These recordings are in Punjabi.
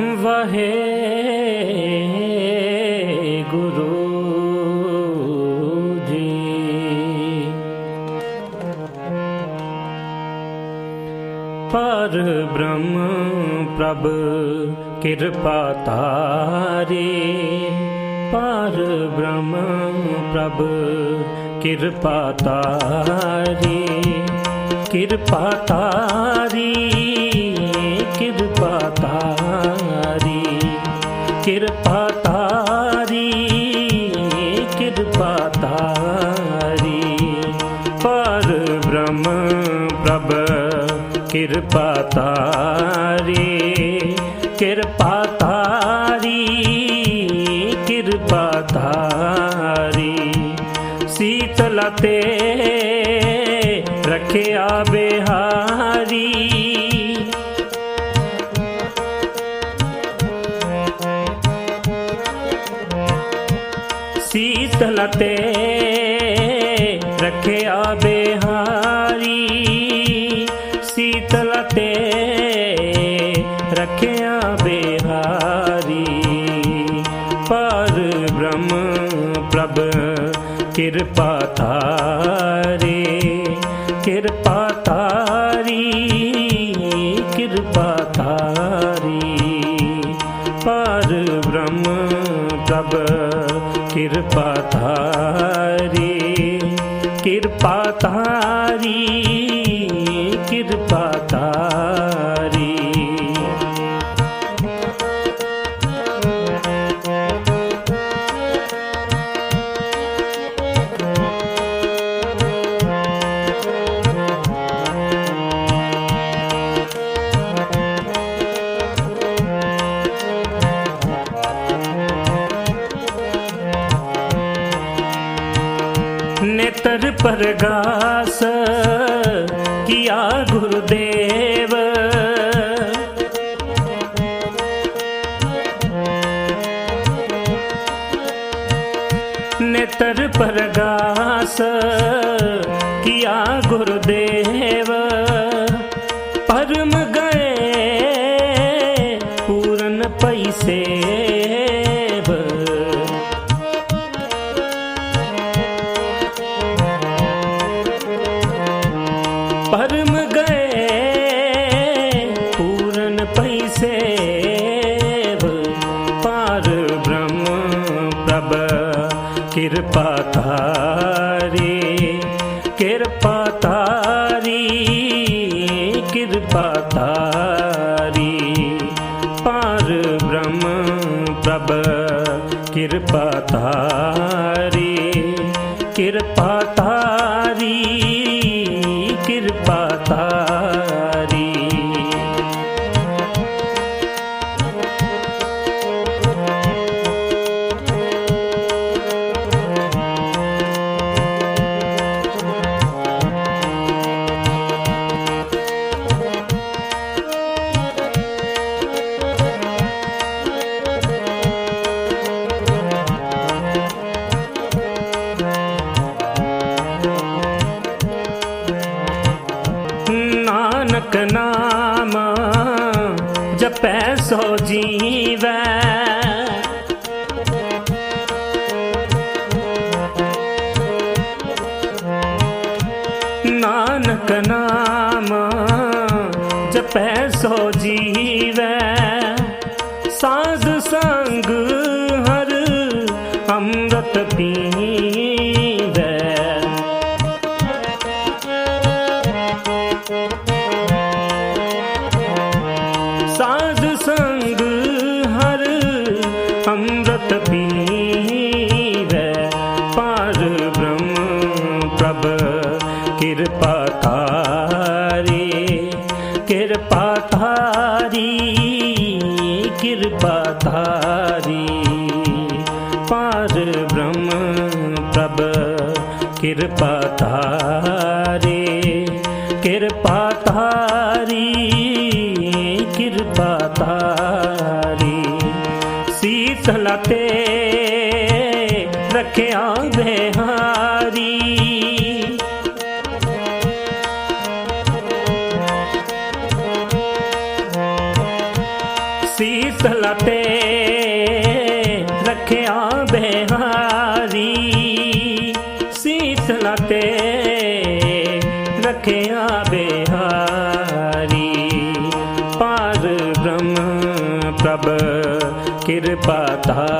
ਵਹੇ ਗੁਰੂ ਜੀ। ਪਰ ਬ੍ਰਹਮ ਪ੍ਰਭ, ਕਿਰਪਾ ਤਾਰੇ ਪਰ ਬ੍ਰਹਮ ਪ੍ਰਭ, ਕਿਰਪਾ ਤਾਰੇ ਕਿਰਪਾ ਤਾਰੀ ਕਿਰਪਾ ਤਾਰੀ ਕਿਰਪਾ ਤਾਰੀ ਪਰ ਬ੍ਰਹਮ ਪ੍ਰਭ, ਕਿਰਪਾ ਤਾਰੀ ਕਿਰਪਾ ਤਾਰੀ ਕਿਰਪਾ ਤਾਰੀ ਸੀਤਲ ਤੇ ਸੀਤਲ ਤੇ ਰਖਿਆ ਬਿਹਾਰੀ। ਸੀਤਲ ਤੇ ਰਖਿਆ ਬਿਹਾਰੀ। ਪਰ ਬ੍ਰਹਮ ਪ੍ਰਭ ਕਿਰਪਾ ਤਾਰੇ ਕਿਰਪਾ ਤਾਰੀ ਕਿਰਪਾ ਤਾਰੀ ਪਰ ਬ੍ਰਹਮ ਪ੍ਰਭ ਕਿਰਪਾ ਤਾਰੀ ਕਿਰਪਾ ਤਾਰੀ नेत्र प्रगास किया गुरुदेव नेत्र प्रगास किया गुरुदेव भर कृपा আমার ਸਾਧ ਸੰਗ ਹਰ ਅੰਮ੍ਰਿਤ ਪੀਵੈ ਪਾਰ ਬ੍ਰਹਮ ਪ੍ਰਭ, ਕਿਰਪਾ ਤਾਰੀ ਕਿਰਪਾ ਤਾਰੀ ਕਿਰਪਾ ਤਾਰੀ ਪਾਰ ਬ੍ਰਹਮ ਪ੍ਰਭ, ਕਿਰਪਾ ਤਾਰੀ ਕਿਰਪਾ ਤਾਰੀ ਕਿਰਪਾ ਤਾਰੀ ਸੀਤਲ ਤੇ ਰਖਿਆ ਹਾਂ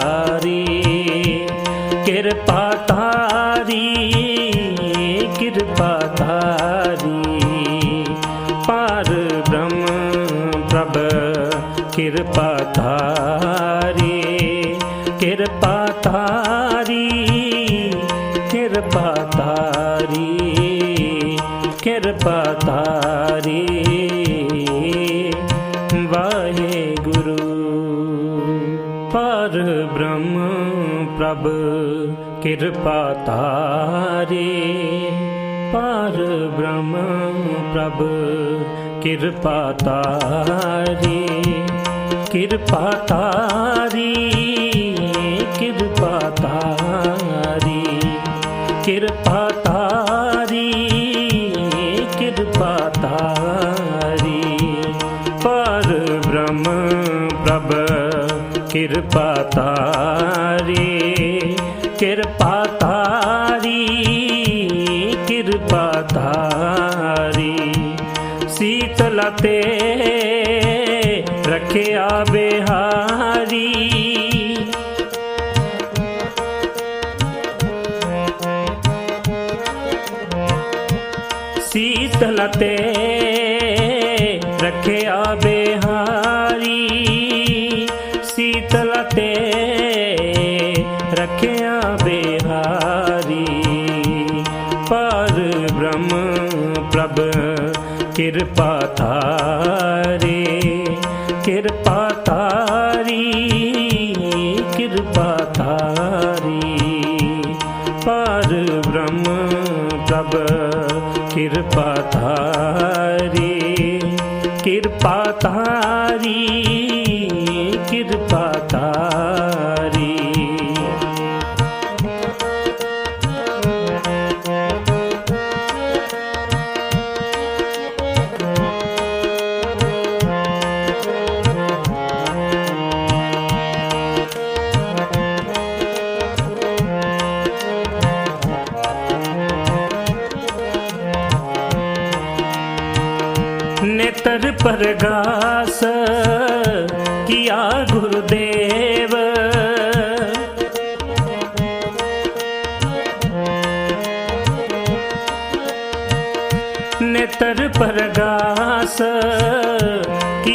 ਧਾਰੀ ਕਿਰਪਾ ਧਾਰੀ ਕਿਰਪਾ ਧਾਰੀ ਪਾਰ ਬ੍ਰਹਮ ਪ੍ਰਭ ਕਿਰਪਾ ਧਾਰੀ ਕਿਰਪਾ ਧਾਰੀ ਪਰ ਬ੍ਰਹਮ ਪ੍ਰਭ, ਕਿਰਪਾ ਤਾਰੀ ਕਿਰਪਾ ਤਾਰੀ ਕਿਰਪਾ ਤਾਰੀ ਕਿਰਪਾ ਤਾਰੀ ਕਿਰਪਾ ਤਾਰੀ, ਪਰ ਬ੍ਰਹਮ ਪ੍ਰਭ, ਕਿਰਪਾ ਤਾਰੀ। ਕਿਰਪਾ ਤਾਰੀ ਕਿਰਪਾ ਤਾਰੀ ਸੀਤਲ ਤੇ ਰੱਖਿਆ ਬਿਹਾਰੀ। ਸੀਤਲ ਤੇ ਬ੍ਰਹਮ ਪ੍ਰਭ, ਕਿਰਪਾ ਤਾਰੇ ਕਿਰਪਾ ਤਾਰੀ ਕਿਰਪਾ ਤਾਰੀ ਪਰ ਬ੍ਰਹਮ ਪ੍ਰਭ, ਕਿਰਪਾ ਤਾਰੀ ਕਿਰਪਾ ਤਾਰੀ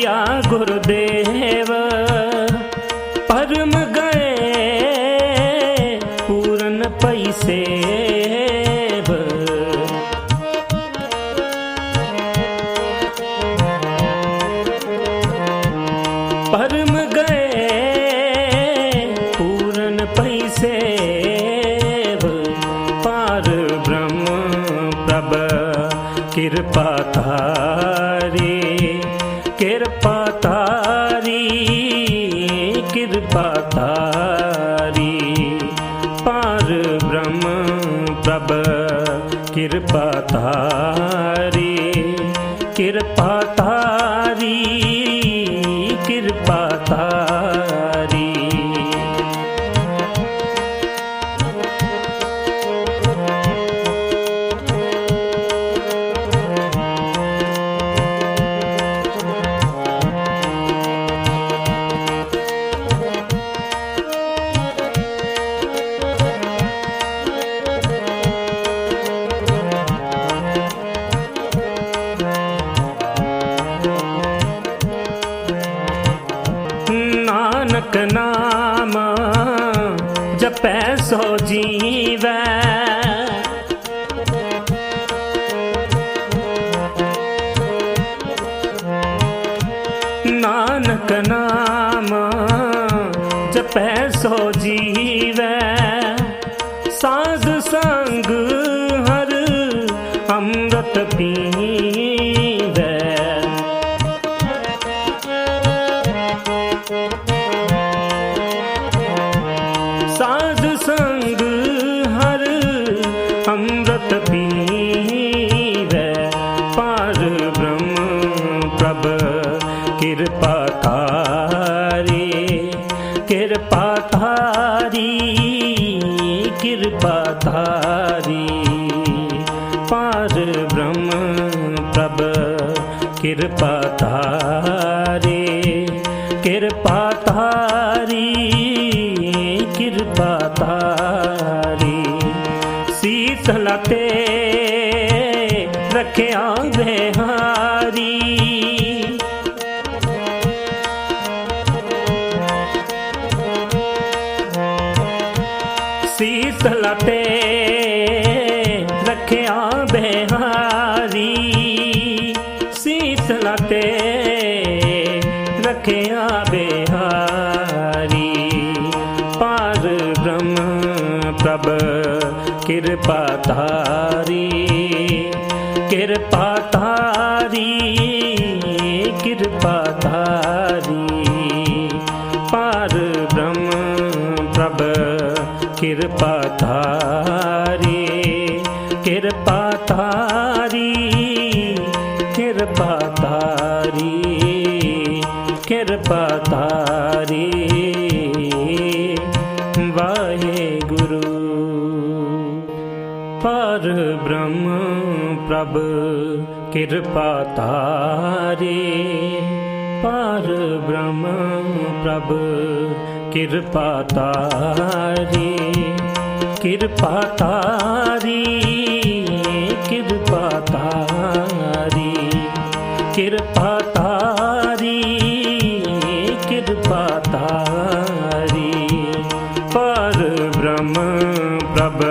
ਦਾਸ ਗੁਰਦੇ ਤਾਰੀ ਕਿਰਪਾ ਤਾਰੀ। ਪਾਰ ਬ੍ਰਹਮ ਪ੍ਰਭ ਕਿਰਪਾ ਤਾਰੀ। ਕਿਰਪਾ ਜਪੈ ਸੋ ਜੀਵੈ। ਸਾਧ ਸੰਗ ਹਰ ਅੰਮ੍ਰਿਤ ਪੀ ਧਾਰੀ ਕਿਰਪਾ ਧਾਰੀ। ਪਾਰ ਬ੍ਰਹਮ ਪ੍ਰਭ, ਕਿਰਪਾ ਧਾਰੇ। ਕਿਰਪਾ ਧਾਰੀ ਕਿਰਪਾ ਧਾਰੀ। ਸੀਤਲ ਤੇ ਰੱਖਿਆ ਬਿਹਾਰੀ ਤੇ ਰੱਖਿਆ ਬਿਹਾਰੀ। ਸੀਤਲ ਤੇ ਰੱਖਿਆ ਬਿਹਾਰੀ। ਪਾਰ ਬ੍ਰਹਮ ਪ੍ਰਭ, ਕਿਰਪਾ ਧਾਰੀ। ਕਿਰਪਾ ਧਾਰੀ ਕਿਰਪਾ ਧਾਰੀ। ਪਾਰ ਬ੍ਰਹਮ ਪ੍ਰਭ, ਕਿਰਪਾ ਕਿਰਪਾ ਤਾਰੀ ਕਿਰਪਾ ਤਾਰੀ ਕਿਰਪਾ ਤਾਰੀ। ਵਾਹਿਗੁਰੂ, ਪਰ ਬ੍ਰਹਮ ਪ੍ਰਭ, ਕਿਰਪਾ ਤਾਰੀ। ਪਰ ਬ੍ਰਹਮ ਪ੍ਰਭ, ਕਿਰਪਾ ਤਾਰੀ। ਕਿਰਪਾ ਤਾਰੀ ਕਿਰਪਾ ਤਾਰੀ। ਕਿਰਪਾ ਤਾਰੀ ਕਿਰਪਾ ਤਾਰੀ। ਪਰ ਬ੍ਰਹਮ ਪ੍ਰਭ,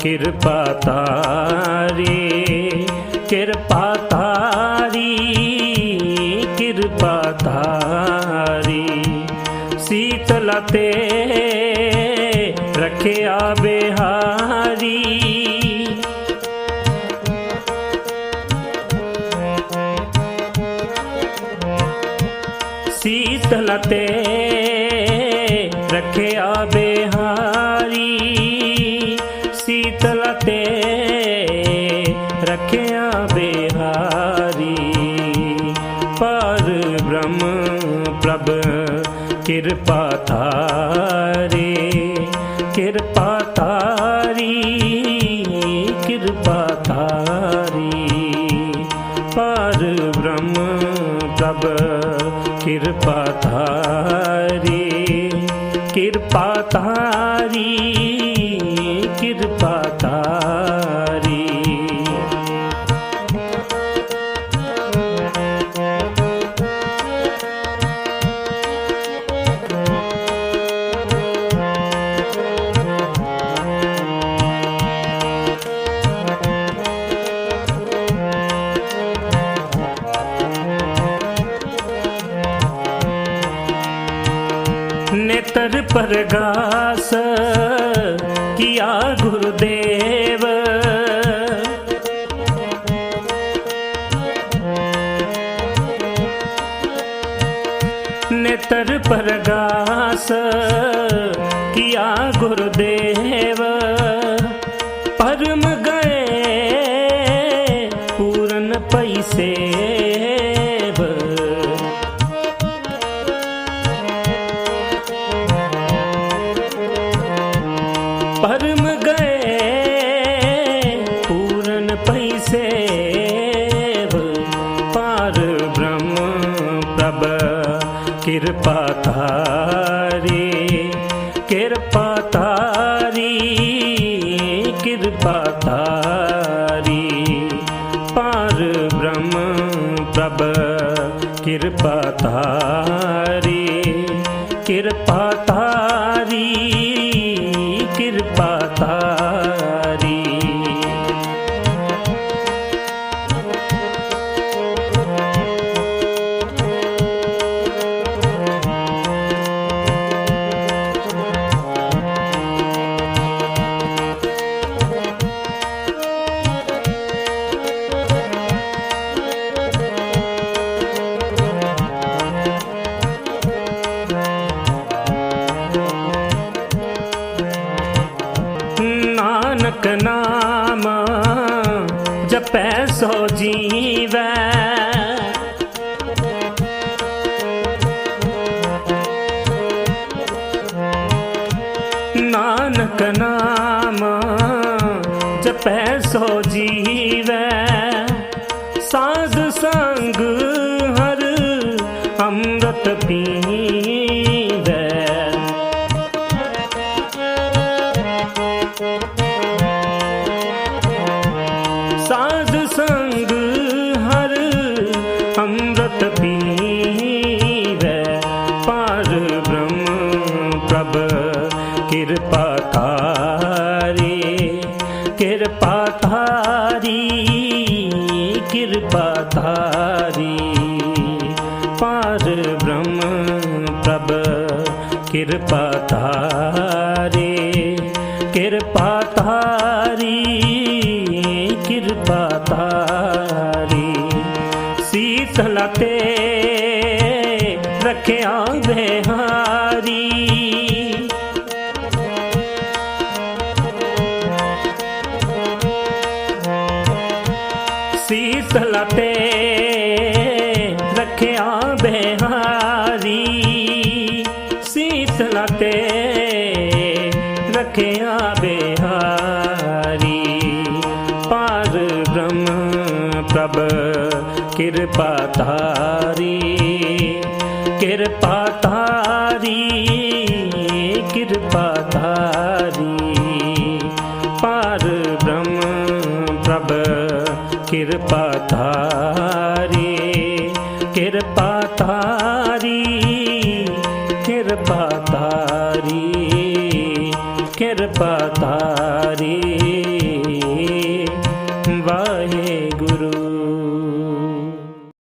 ਕਿਰਪਾ ਤਾਰੀ। ਕਿਰਪਾ ਤਾਰੀ ਕਿਰਪਾ ਤਾਰੀ। ਸੀਤਲ ਤੇ ਸੀਤਲ ਤੇ ਰੱਖਿਆ ਬਿਹਾਰੀ। ਸੀਤਲ ਤੇ ਰੱਖਿਆ ਬਿਹਾਰੀ। ਪਰ ਬ੍ਰਹਮ ਪ੍ਰਭ ਕਿਰਪਾ ਧਾਰੇ, ਕਿਰਪਾ ਤਾਰੀ ਕਿਰਪਾ ਤਾਰੀ ਪਰ ਬ੍ਰਹਮ ਪ੍ਰਭ ਕਿਰਪਾ ਧਾਰੀ ਕਿਰਪਾ ਧਾਰੀ। ਨੇਤਰ ਪਰਗਾਸ ਕੀਆ ਗੁਰਦੇਵ। ਨੇਤਰ ਪਰਗਾਸ ਕੀਆ ਗੁਰਦੇਵ। ਕਿਰਪਾ ਤਾਰੀ ਕਿਰਪਾ ਤਾਰੀ ਕਿਰਪਾ ਤਾਰੀ ਪਰ ਬ੍ਰਹਮ ਪ੍ਰਭ ਕਿਰਪਾ ਤਾਰੀ ਕਿਰਪਾ ਤਾਰੀ ਕਿਰਪਾ નામ ਕਿਰਪਾ ਧਾਰੀ ਸੀਤਲ ਤੇ ਰੱਖਿਆ ਬਿਹਾਰੀ ਕਿਰਪਾ ਧਾਰੀ ਕਿਰਪਾ ਧਾਰੀ ਕਿਰਪਾ ਧਾਰੀ। ਪਰ ਬ੍ਰਹਮ ਪ੍ਰਭ, ਕਿਰਪਾ ਧਾਰੀ ਕਿਰਪਾ ਧਾਰੀ ਕਿਰਪਾ ਧਾਰੀ ਕਿਰਪਾ ਧਾਰੀ।